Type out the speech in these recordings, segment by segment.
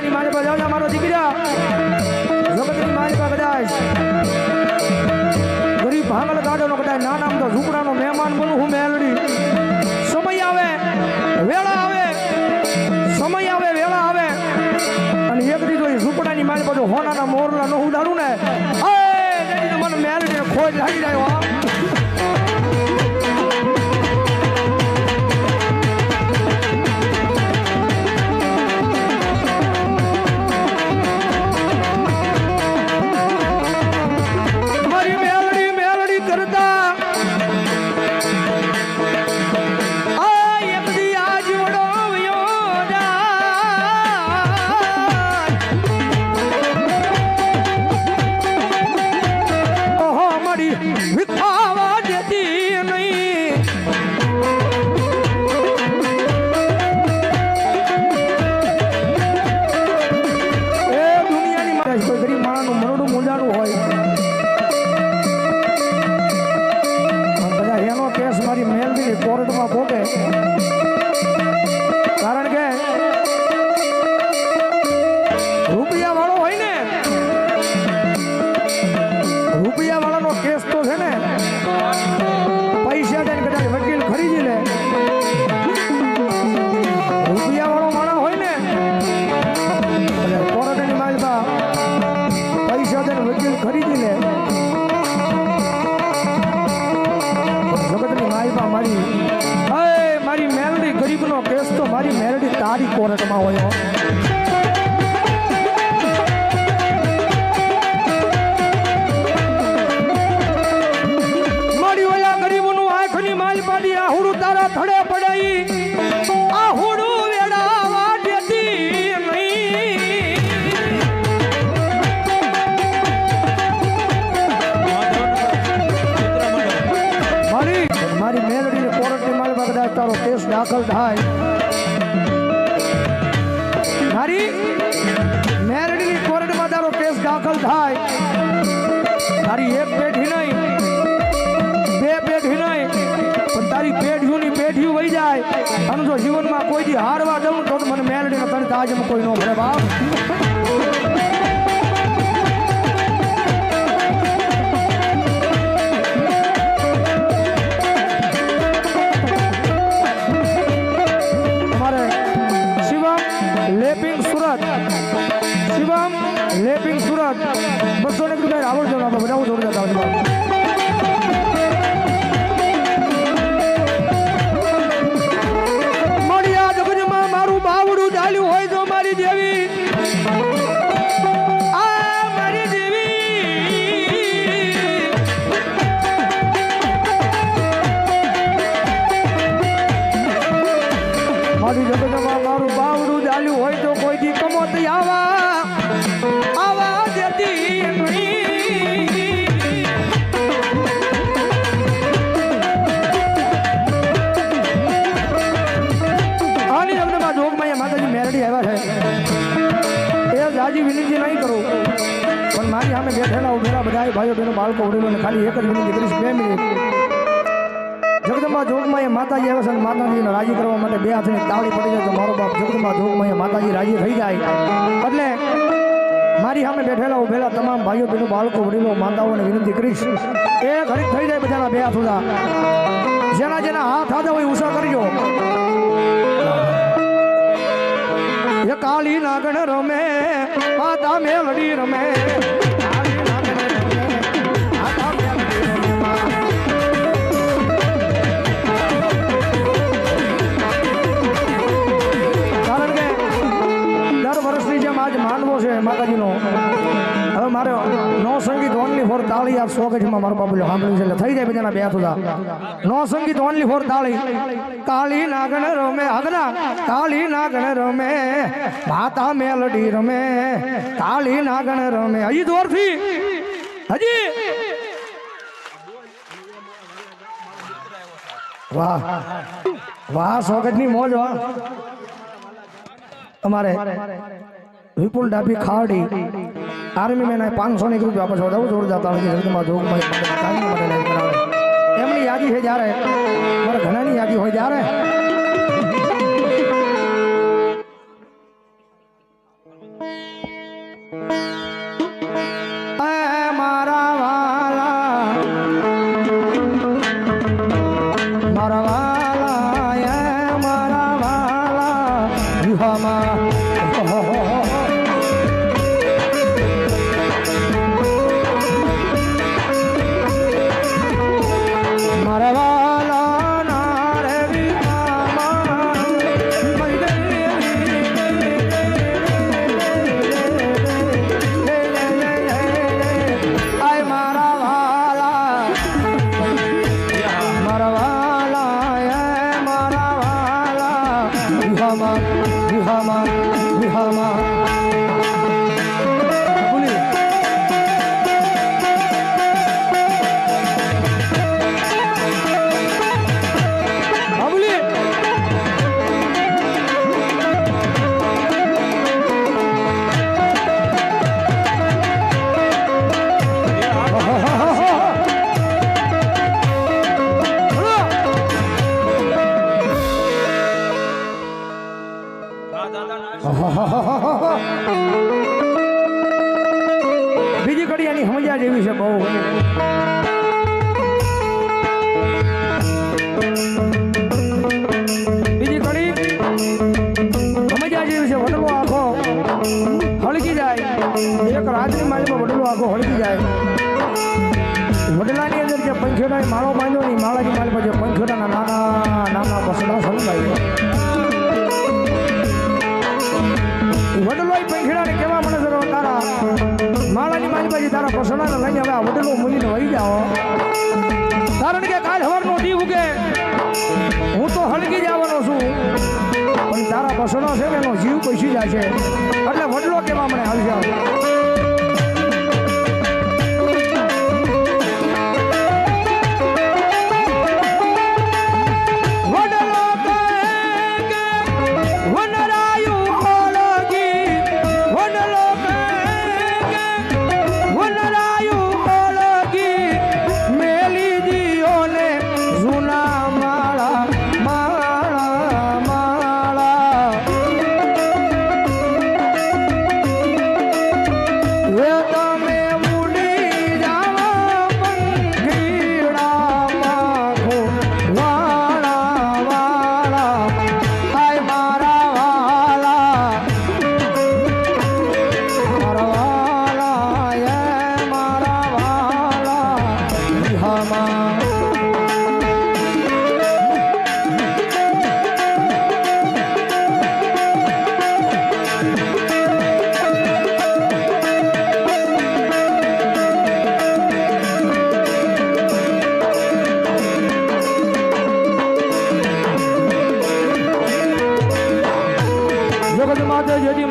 દુનિયાની માલ પર જા મારો દીકરા. ગગડાની માલ પર કદાચ ગરીબ ભાંગલ ગાડોનો કદાચ નાના તો ઝૂંપડાનો મહેમાન બનું હું મેલડી. સમય આવે, વેળા આવે, સમય આવે, વેળા આવે. અને એક દીધો એ ઝૂંપડાની માલ પર હોનાના મોરલા નો ઉડાડું ને મને મેલડી ખોજ લાગી જાય વકીલ જગતની માયબા મારી હે મારી મેલડી ગરીબનો કેસ તો મારી મેલડી તારી કોર્ટમાં હોય. મારી ઓલા ગરીબનું આંખની માલ પાડી આહુડું તારા થડે પડાઈ આ દાખલ થાય. મારી મેલડીની કોર્ટમાં તારો કેસ દાખલ થાય. તારી એક પેઢી નહીં, બે પેઢી નહીં, પણ તારી પેઢીઓની પેઢીઓ વહી જાય. અને જો જીવનમાં કોઈ દી હારવા દઉં તો મને મેલડીને તને તાજમાં કોઈ નો ભરે બાપ. આપણે બધા જોડી જતા હોય મળ્યા જગજમાં છે વિનંતી નહીં કરું. પણ મારી સામે બેઠેલા ઉભેલા બધા ભાઈઓ બહેનો, બાળકો, વડીલોને ખાલી એક જ વિનંતી કરીશ, બે મિનિટ. જગદંબા જોગમાં એ માતાજી આવે છે અને માતાજીને રાજી કરવા માટે બે હાથની તાળી પડી જાય તો મારો બાપ જગદંબા જોગમાં એ માતાજી રાજી થઈ જાય. એટલે મારી સામે બેઠેલા ઉભેલા તમામ ભાઈઓ બહેનો, બાળકો, વડીલો, માતાઓને વિનંતી કરીશ. એ ઘડીક થઈ જાય બધાના બે હાથ જેના જેના હાથ હાથે હોય ઉષા કરજો કાળી નાગણ રમે માતા મેલડી રમે. આ સો ગજમાં મારો બાબુ સાંભળ્યું છે. એટલે થઈ જાય બધાના બે સુધા નો સંગીત ઓનલી ફોર તાળી. કાળી નાગણ રમે, આગના. કાળી નાગણ રમે, માતા મેલડી રમે. કાળી નાગણ રમે. હજી દોરથી હજી. વાહ. વાહ સોગજની મોજ, વાહ. અમારે વિપુલ ડાભી ખાવડી આર્મી મેન પાંચસો ની ગ્રુપ વાપસ વધાવું જોરદાર તાલુકી જોગમાં એમની યાદી છે જ્યારે. મારા ઘણાની યાદી હોય ત્યારે. એની સમજ્યા જેવી છે બહુ. હું તો હળગી જવાનો છું. પણ તારા બસનો છે ને એનો જીવ પૈસી જાય છે. એટલે વડલો કેવા મને હાલ જાવ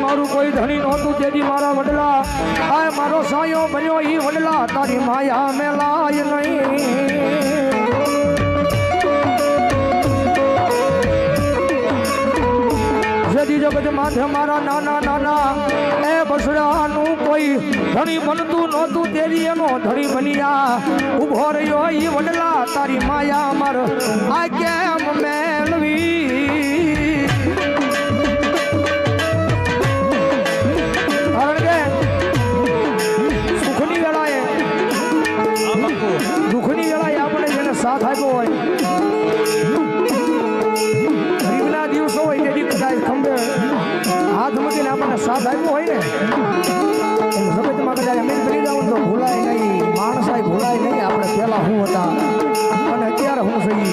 મારું કોઈ ધણી નહોતું તેથી મારા વડલા, આ મારો સાયો બન્યો, ઈ વડલા તારી માયા મેલાય નહીં. સદી જગત માથે મારા નાના નાના, એ બસડાનું કોઈ ધણી બનતું નહોતું, તેરી એનો ધણી બન્યા. ઊભો રહ્યો ઈ વડલા તારી માયા મર આ કેમ મેળવી પેલા હું હતા. અને અત્યારે હું જઈએ